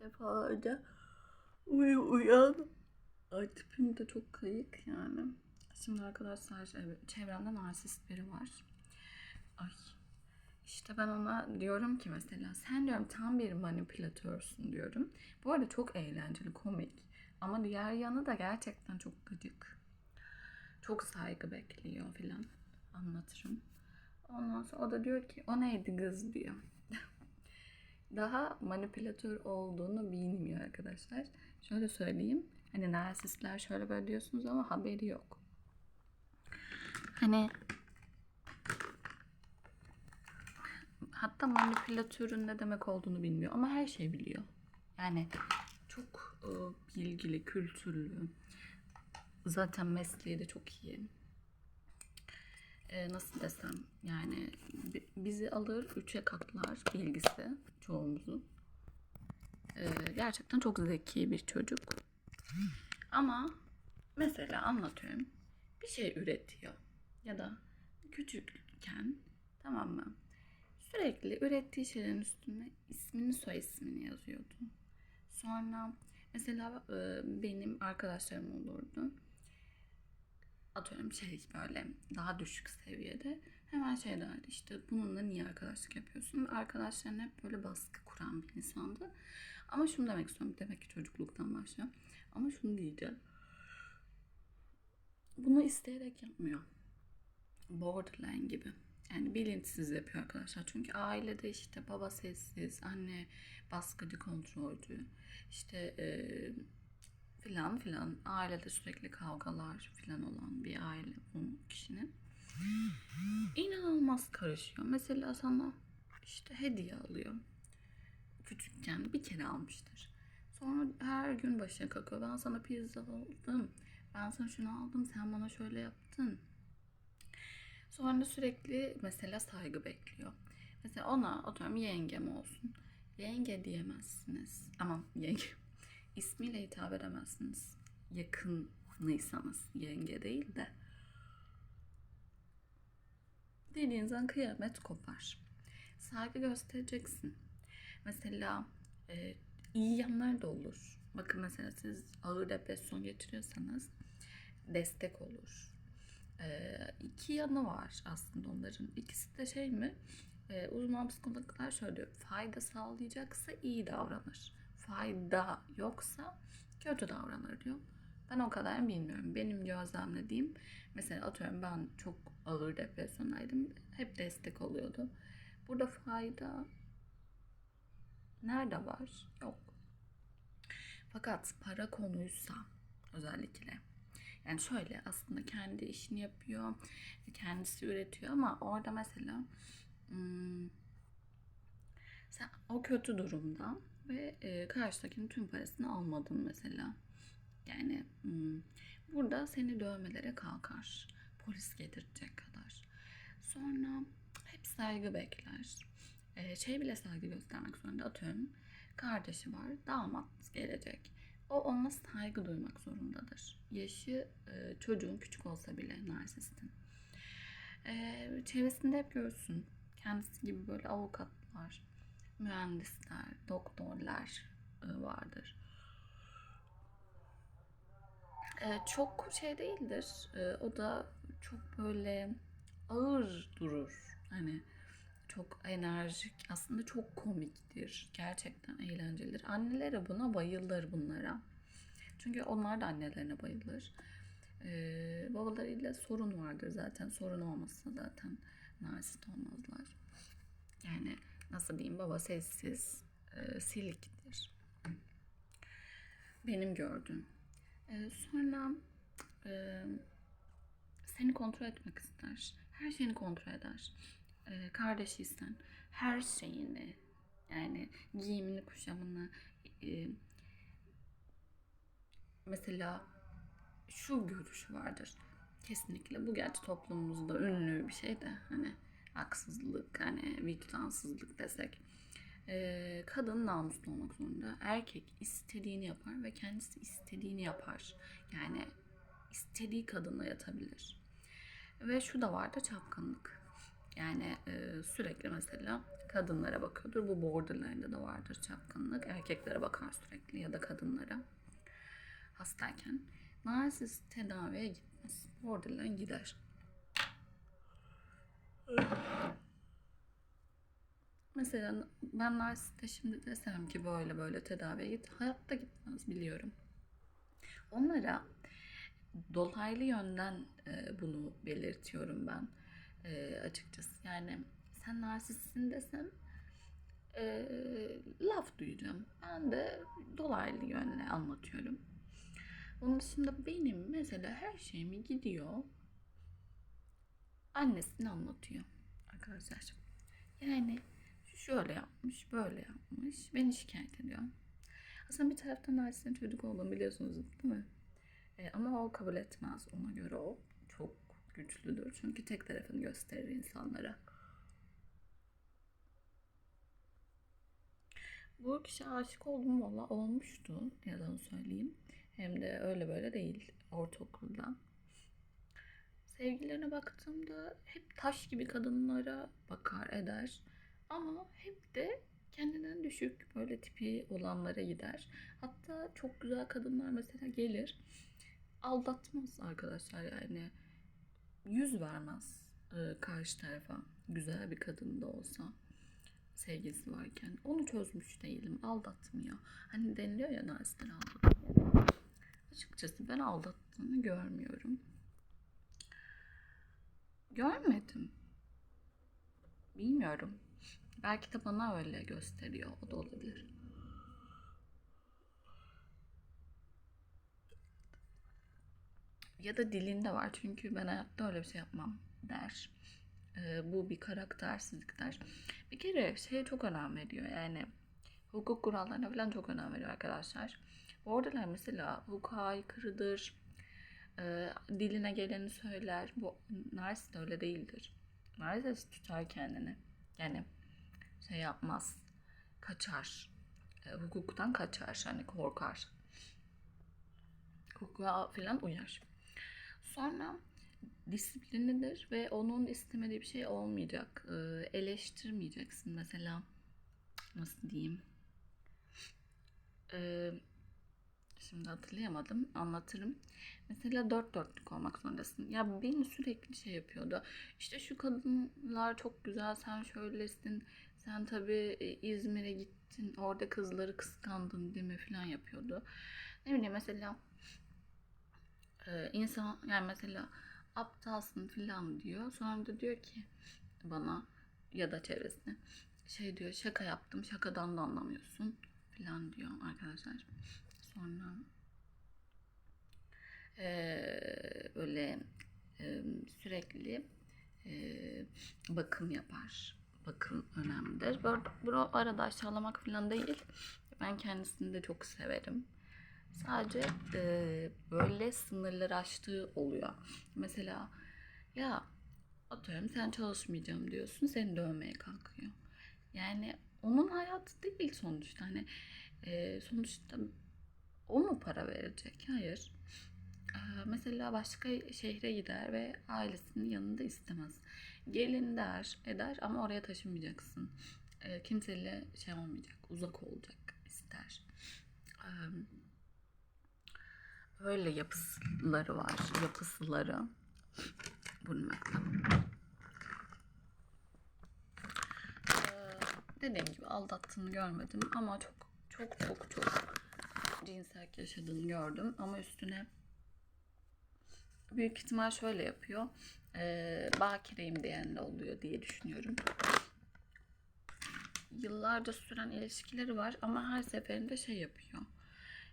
defalarca uyu uyan. Ay tipim de çok kayık yani. Şimdi arkadaşlar evet, çevremde narsist biri var. Ay işte ben ona diyorum ki mesela sen diyorum tam bir manipülatörsün diyorum. Bu arada çok eğlenceli, komik. Ama diğer yanı da gerçekten çok gıcık. Çok saygı bekliyor filan. Anlatırım. Ondan sonra o da diyor ki o neydi kız diyor. Daha manipülatör olduğunu bilmiyor arkadaşlar. Şöyle söyleyeyim. Hani narsistler şöyle böyle diyorsunuz ama haberi yok. Hani hatta manipülatörün ne demek olduğunu bilmiyor ama her şeyi biliyor. Yani çok e, bilgili, kültürlü. Zaten mesleği de çok iyi. E, nasıl desem yani bi- bizi alır üçe katlar bilgisi çoğumuzu. E, gerçekten çok zeki bir çocuk. Ama mesela anlatıyorum bir şey üretiyor ya da küçükken tamam mı? Sürekli ürettiği şeylerin üstüne ismini soy ismini yazıyordu. Sonra mesela e, benim arkadaşlarım olurdu. Atıyorum şey böyle daha düşük seviyede hemen şey derdi işte bununla niye arkadaşlık yapıyorsun? Ve Arkadaşlarına hep böyle baskı kuran bir insandı. Ama şunu demek istiyorum. Demek ki çocukluktan başlıyor. Ama şunu diyeceğim. Bunu isteyerek yapmıyor. Borderline gibi. Yani bilinçsiz yapıyor arkadaşlar. Çünkü ailede işte baba sessiz, anne baskıcı, kontrolcü, işte eee filan filan ailede sürekli kavgalar filan olan bir aile bu kişinin inanılmaz karışıyor. Mesela sana işte hediye alıyor. Küçükken bir kere almıştır. Sonra her gün başına kakıyor. Ben sana pizza aldım. Ben sana şunu aldım. Sen bana şöyle yaptın. Sonra sürekli mesela saygı bekliyor. Mesela ona atıyorum yengem olsun. Yenge diyemezsiniz. Ama yenge ismiyle hitap edemezsiniz. Yakınlıysanız yenge değil de. Dediğinizden kıyamet kopar. Saygı göstereceksin. Mesela e, iyi yanları da olur. Bakın mesela siz ağır depresyon geçiriyorsanız destek olur. E, iki yanı var aslında onların. İkisi de şey mi? E, uzman psikologlar şöyle. Fayda sağlayacaksa iyi davranır. Fayda yoksa kötü davranır diyor. Ben o kadar bilmiyorum. Benim gözlemlediğim mesela atıyorum ben çok ağır depresyondaydım. Hep destek oluyordu. Burada fayda nerede var? Yok. Fakat para konuysa özellikle yani şöyle aslında kendi işini yapıyor, kendisi üretiyor ama orada mesela hmm, sen o kötü durumda ve e, karşıdakinin tüm parasını almadın mesela. Yani hmm, burada seni dövmelere kalkar. Polis getirecek kadar. Sonra hep saygı bekler. E, şey bile saygı göstermek zorunda. Atıyorum kardeşi var, damat gelecek. O ona saygı duymak zorundadır. Yaşı e, çocuğun küçük olsa bile narsistin. E, çevresinde hep görsün. Kendisi gibi böyle avukatlar, mühendisler, doktorlar e, vardır. E, çok şey değildir. E, o da çok böyle ağır durur. Hani çok enerjik, aslında çok komiktir. Gerçekten eğlencelidir. Anneleri buna bayılır bunlara. Çünkü onlar da annelerine bayılır. Ee, babalarıyla sorun vardır zaten. Sorun olmazsa zaten narsist olmazlar. Yani nasıl diyeyim baba sessiz, e, siliktir. Benim gördüğüm. Ee, sonra e, seni kontrol etmek ister. Her şeyini kontrol eder e, kardeşiysen her şeyini yani giyimini, kuşamını e, mesela şu görüşü vardır. Kesinlikle bu gerçi toplumumuzda ünlü bir şey de hani haksızlık, hani vicdansızlık desek. E, kadın namuslu olmak zorunda. Erkek istediğini yapar ve kendisi istediğini yapar. Yani istediği kadınla yatabilir. Ve şu da var da çapkınlık Yani e, sürekli mesela kadınlara bakıyordur. Bu borderline'da da vardır çapkınlık. Erkeklere bakar sürekli ya da kadınlara hastayken. Narsist tedaviye gitmez. Borderline gider. Mesela ben narsiste şimdi desem ki böyle böyle tedaviye git. Hayatta gitmez biliyorum. Onlara dolaylı yönden e, bunu belirtiyorum ben e, açıkçası. Yani sen narsistsin desem e, laf duyacağım. Ben de dolaylı yönle anlatıyorum. Onun dışında benim mesela her şeyimi gidiyor annesine anlatıyor arkadaşlar. Yani şöyle yapmış, böyle yapmış. Beni şikayet ediyor. Aslında bir taraftan narsistin çocuk olduğunu biliyorsunuz değil mi? E, ama o kabul etmez. Ona göre o çok güçlüdür. Çünkü tek tarafını gösterir insanlara. Bu kişi aşık oldum valla olmuştu. Yalan söyleyeyim. Hem de öyle böyle değil. Ortaokulda. Sevgilerine baktığımda hep taş gibi kadınlara bakar eder. Ama hep de kendinden düşük böyle tipi olanlara gider. Hatta çok güzel kadınlar mesela gelir. Aldatmaz arkadaşlar yani. Yüz vermez e, karşı tarafa. Güzel bir kadın da olsa sevgilisi varken. Onu çözmüş değilim. Aldatmıyor. Hani deniliyor ya narsistler aldatmıyor. Açıkçası ben aldattığını görmüyorum. Görmedim. Bilmiyorum. Belki de bana öyle gösteriyor. O da olabilir. Ya da dilinde var. Çünkü ben hayatta öyle bir şey yapmam der. Ee, bu bir karaktersizlik der. Bir kere şeye çok önem veriyor. Yani hukuk kurallarına falan çok önem veriyor arkadaşlar. Oradalar mesela hukuka aykırıdır. Ee, diline geleni söyler. Bu narsist öyle değildir. Narsist tutar kendini. Yani şey yapmaz. Kaçar. E, hukuktan kaçar. Hani korkar. Hukuka falan uyar. Sonra disiplinidir ve onun istemediği bir şey olmayacak. E, eleştirmeyeceksin mesela. Nasıl diyeyim? E, şimdi hatırlayamadım. Anlatırım. Mesela dört dörtlük olmak zorundasın. Ya beni sürekli şey yapıyordu. İşte şu kadınlar çok güzel, sen şöylesin. Sen tabii e, İzmir'e gittin, orada kızları kıskandın değil mi falan yapıyordu. Ne bileyim mesela e, insan yani mesela aptalsın falan diyor. Sonra da diyor ki bana ya da çevresine şey diyor şaka yaptım şakadan da anlamıyorsun falan diyor arkadaşlar. Sonra e, böyle e, sürekli e, bakım yapar. Bakım önemlidir. Bu, arada aşağılamak falan değil. Ben kendisini de çok severim. Sadece e, böyle sınırları aştığı oluyor. Mesela ya atıyorum sen çalışmayacağım diyorsun seni dövmeye kalkıyor. Yani onun hayatı değil sonuçta. Hani e, sonuçta o mu para verecek? Hayır. Ee, mesela başka şehre gider ve ailesinin yanında istemez. Gelin der, eder ama oraya taşınmayacaksın. Ee, kimseyle şey olmayacak, uzak olacak ister. Ee, öyle yapısıları var, yapısıları bulmakta. Dediğim gibi aldattığını görmedim ama çok çok çok çok cinsel yaşadığını gördüm ama üstüne büyük ihtimal şöyle yapıyor. E, bakireyim diyen de oluyor diye düşünüyorum. Yıllarca süren ilişkileri var ama her seferinde şey yapıyor.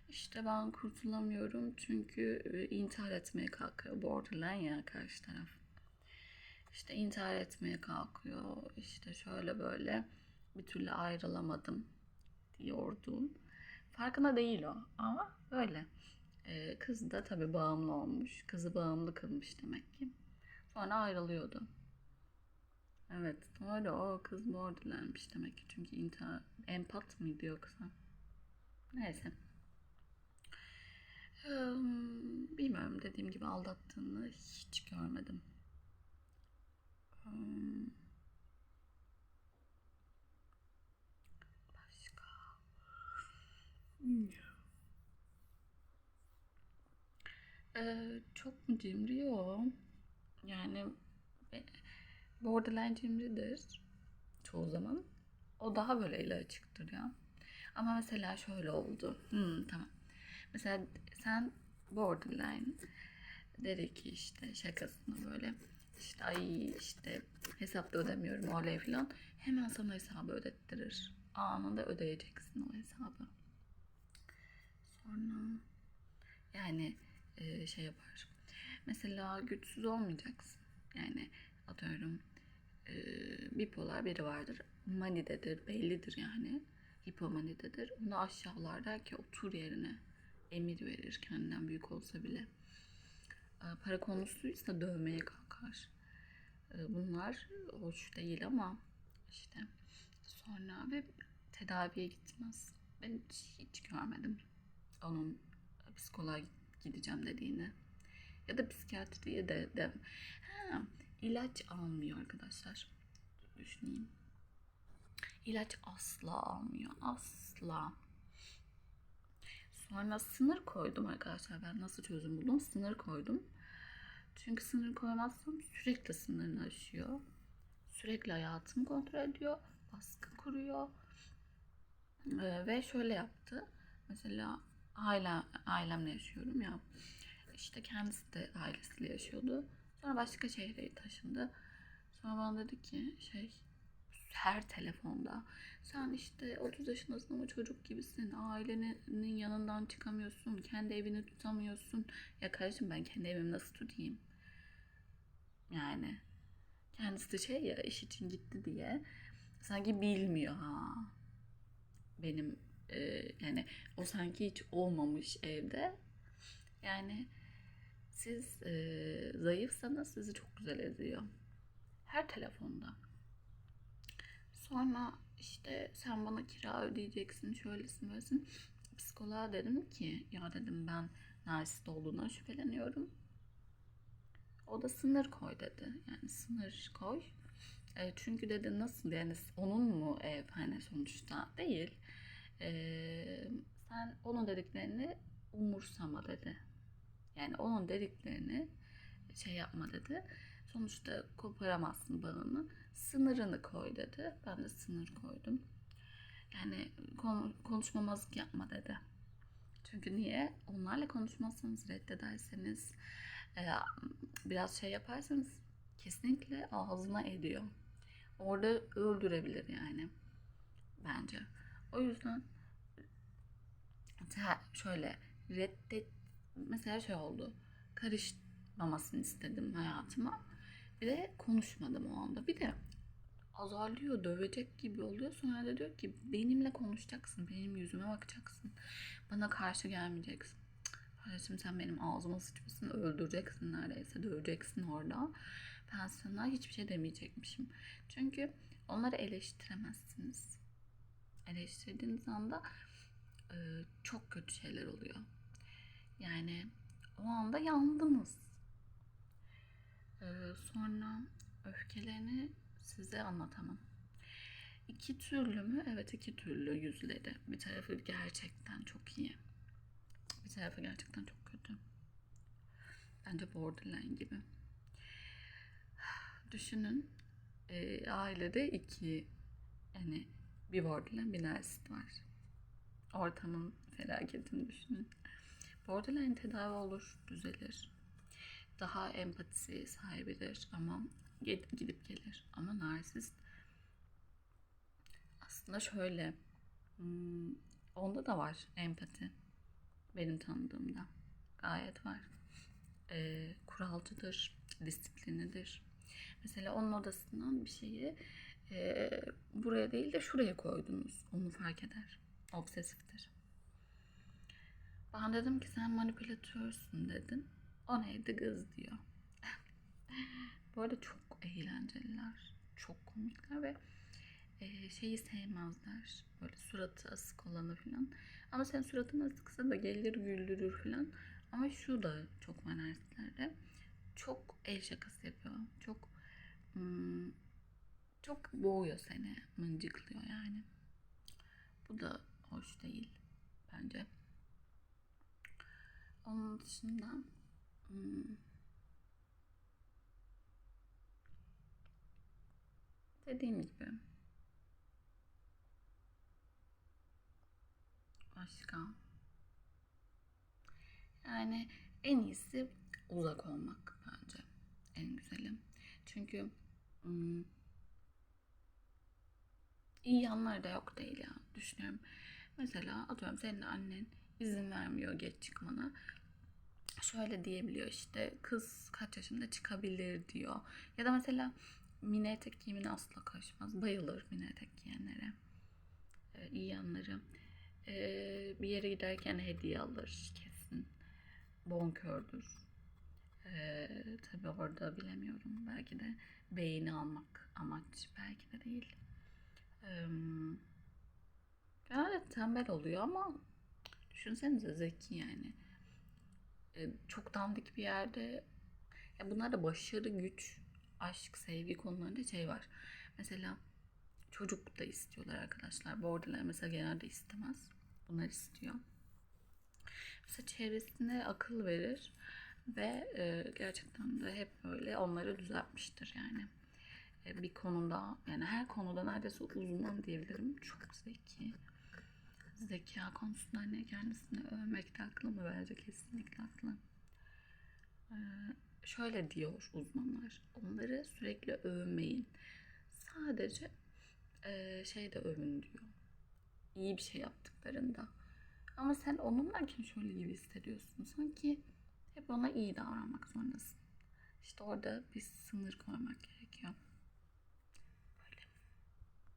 İşte ben kurtulamıyorum çünkü intihar etmeye kalkıyor. Borderline ya karşı taraf. İşte intihar etmeye kalkıyor. İşte şöyle böyle bir türlü ayrılamadım diyordu. Farkında değil o ama öyle. Ee, kız da tabii bağımlı olmuş. Kızı bağımlı kılmış demek ki. Sonra ayrılıyordu. Evet doğru o kız borderlenmiş demek ki. Çünkü intihar, empat mıydı yoksa? Neyse. Ee, bilmiyorum dediğim gibi aldattığını hiç görmedim. Ee, Ee, çok mu cimriyor? Yani e, borderline cimridir çoğu zaman. O daha böyle eli açıktır ya. Ama mesela şöyle oldu. Hmm, tamam. Mesela sen borderline dedi ki işte şakasına böyle işte ay işte hesapta ödemiyorum oley falan. Hemen sana hesabı ödettirir. Anında ödeyeceksin o hesabı. Sonra yani e, şey yapar. Mesela güçsüz olmayacaksın. Yani atıyorum e, bipolar biri vardır. Manidedir, bellidir yani. Hipomanidedir. Onu aşağılar der ki otur yerine. Emir verir kendinden büyük olsa bile. E, para konusuysa dövmeye kalkar. E, bunlar hoş değil ama işte sonra ve tedaviye gitmez. Ben hiç, hiç görmedim onun psikoloğa gideceğim dediğini. Ya da psikiyatriye de, de ha, ilaç almıyor arkadaşlar. Düşüneyim. İlaç asla almıyor. Asla. Sonra sınır koydum arkadaşlar. Ben nasıl çözüm buldum? Sınır koydum. Çünkü sınır koymazsam sürekli sınırını aşıyor. Sürekli hayatımı kontrol ediyor. Baskı kuruyor. Ee, ve şöyle yaptı. Mesela aile, ailemle yaşıyorum ya. İşte kendisi de ailesiyle yaşıyordu. Sonra başka şehre taşındı. Sonra bana dedi ki şey her telefonda sen işte 30 yaşındasın ama çocuk gibisin. Ailenin yanından çıkamıyorsun. Kendi evini tutamıyorsun. Ya kardeşim ben kendi evimi nasıl tutayım? Yani kendisi de şey ya iş için gitti diye sanki bilmiyor ha benim e, yani o sanki hiç olmamış evde. Yani siz e, zayıfsanız sizi çok güzel eziyor her telefonda. Sonra işte sen bana kira ödeyeceksin şöylesin böylesin. Psikoloğa dedim ki ya dedim ben narsist olduğuna şüpheleniyorum. O da sınır koy dedi. Yani sınır koy. E, çünkü dedi nasıl? Yani onun mu ev hani sonuçta? Değil. E, sen onun dediklerini umursama dedi. Yani onun dediklerini şey yapma dedi. Sonuçta koparamazsın bağını. Sınırını koy dedi. Ben de sınır koydum. Yani konuşmamazlık yapma dedi. Çünkü niye? Onlarla konuşmazsanız, reddederseniz, biraz şey yaparsanız kesinlikle ağzına ediyor. Orada öldürebilir yani. Bence. O yüzden şöyle reddet mesela şey oldu. Karışmamasını istedim hayatıma. De konuşmadım o anda. Bir de azarlıyor, dövecek gibi oluyor. Sonra da diyor ki benimle konuşacaksın, benim yüzüme bakacaksın. Bana karşı gelmeyeceksin. Kardeşim sen benim ağzıma sıçmasın, öldüreceksin neredeyse, döveceksin orada ben sana hiçbir şey demeyecekmişim. Çünkü onları eleştiremezsiniz. Eleştirdiğiniz anda e, çok kötü şeyler oluyor. Yani o anda yandınız. E, sonra öfkelerini size anlatamam. İki türlü mü? Evet iki türlü yüzleri. Bir tarafı gerçekten çok iyi. Bir tarafı gerçekten çok kötü. Bence borderline gibi. Düşünün e, ailede iki yani bir borderline bir narsist var. Ortamın felaketini düşünün. Borderline tedavi olur, düzelir. Daha empatisi sahibidir ama gidip gelir. Ama narsist aslında şöyle hmm, onda da var empati. Benim tanıdığımda gayet var. E, kuralcıdır, disiplinidir Mesela onun odasından bir şeyi e, buraya değil de şuraya koydunuz. Onu fark eder. Obsesiftir. Ben dedim ki sen manipülatörsün dedim. O neydi kız diyor. Bu arada çok eğlenceliler. Çok komikler ve e, şeyi sevmezler. Böyle suratı asık olanı falan. Ama sen suratın asıksa da gelir güldürür falan. Ama şu da çok var Çok el şakası yapıyor. Çok Hmm, çok boğuyor seni, mıncıklıyor yani. Bu da hoş değil. bence. Onun dışında hmm, dediğim gibi başka yani en iyisi uzak olmak bence en güzeli. Çünkü hmm, iyi yanları da yok değil ya düşünüyorum. Mesela atıyorum senin annen izin vermiyor geç çıkmana. Şöyle diyebiliyor işte kız kaç yaşında çıkabilir diyor. Ya da mesela mini etek giyimine asla karışmaz. Bayılır mini etek giyenlere. Ee, iyi yanları. Ee, bir yere giderken hediye alır kesin. Bonkördür. Ee, tabii orada bilemiyorum. Belki de beğeni almak amaç. Belki de değil. Genelde tembel oluyor ama düşünsenize zeki yani. Ee, çok dandik bir yerde ya bunlar başarı, güç, aşk, sevgi konularında şey var. Mesela çocuk da istiyorlar arkadaşlar. Borderline mesela genelde istemez. Bunlar istiyor. Mesela çevresine akıl verir ve e, gerçekten de hep böyle onları düzeltmiştir yani. Bir konuda yani her konuda neredeyse uzman diyebilirim. Çok zeki. Zeka konusunda hani kendisini övmek de haklı mı? Bence kesinlikle haklı. Ee, şöyle diyor uzmanlar. Onları sürekli övmeyin. Sadece e, şey de övün diyor. İyi bir şey yaptıklarında. Ama sen onunlarken şöyle gibi hissediyorsun. Sanki hep ona iyi davranmak zorundasın. İşte orada bir sınır koymak gerekiyor.